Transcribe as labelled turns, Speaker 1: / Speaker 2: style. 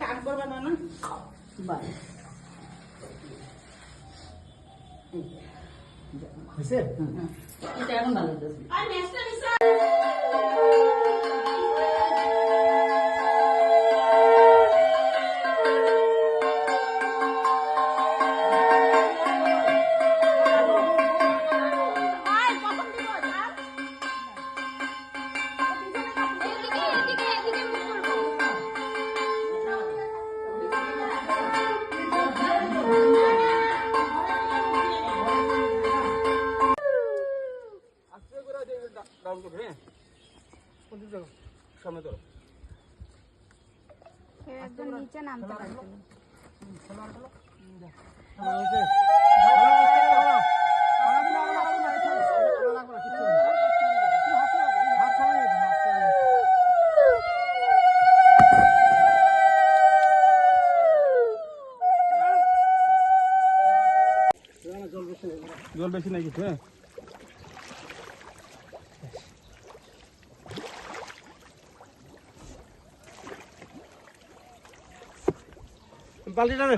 Speaker 1: টান করবা না না
Speaker 2: হয়েছে?
Speaker 3: এটা এখন ভালো
Speaker 1: আর নেক্সট
Speaker 2: জল বেশি নাই কিছু হ্যাঁ। বালতিটা নে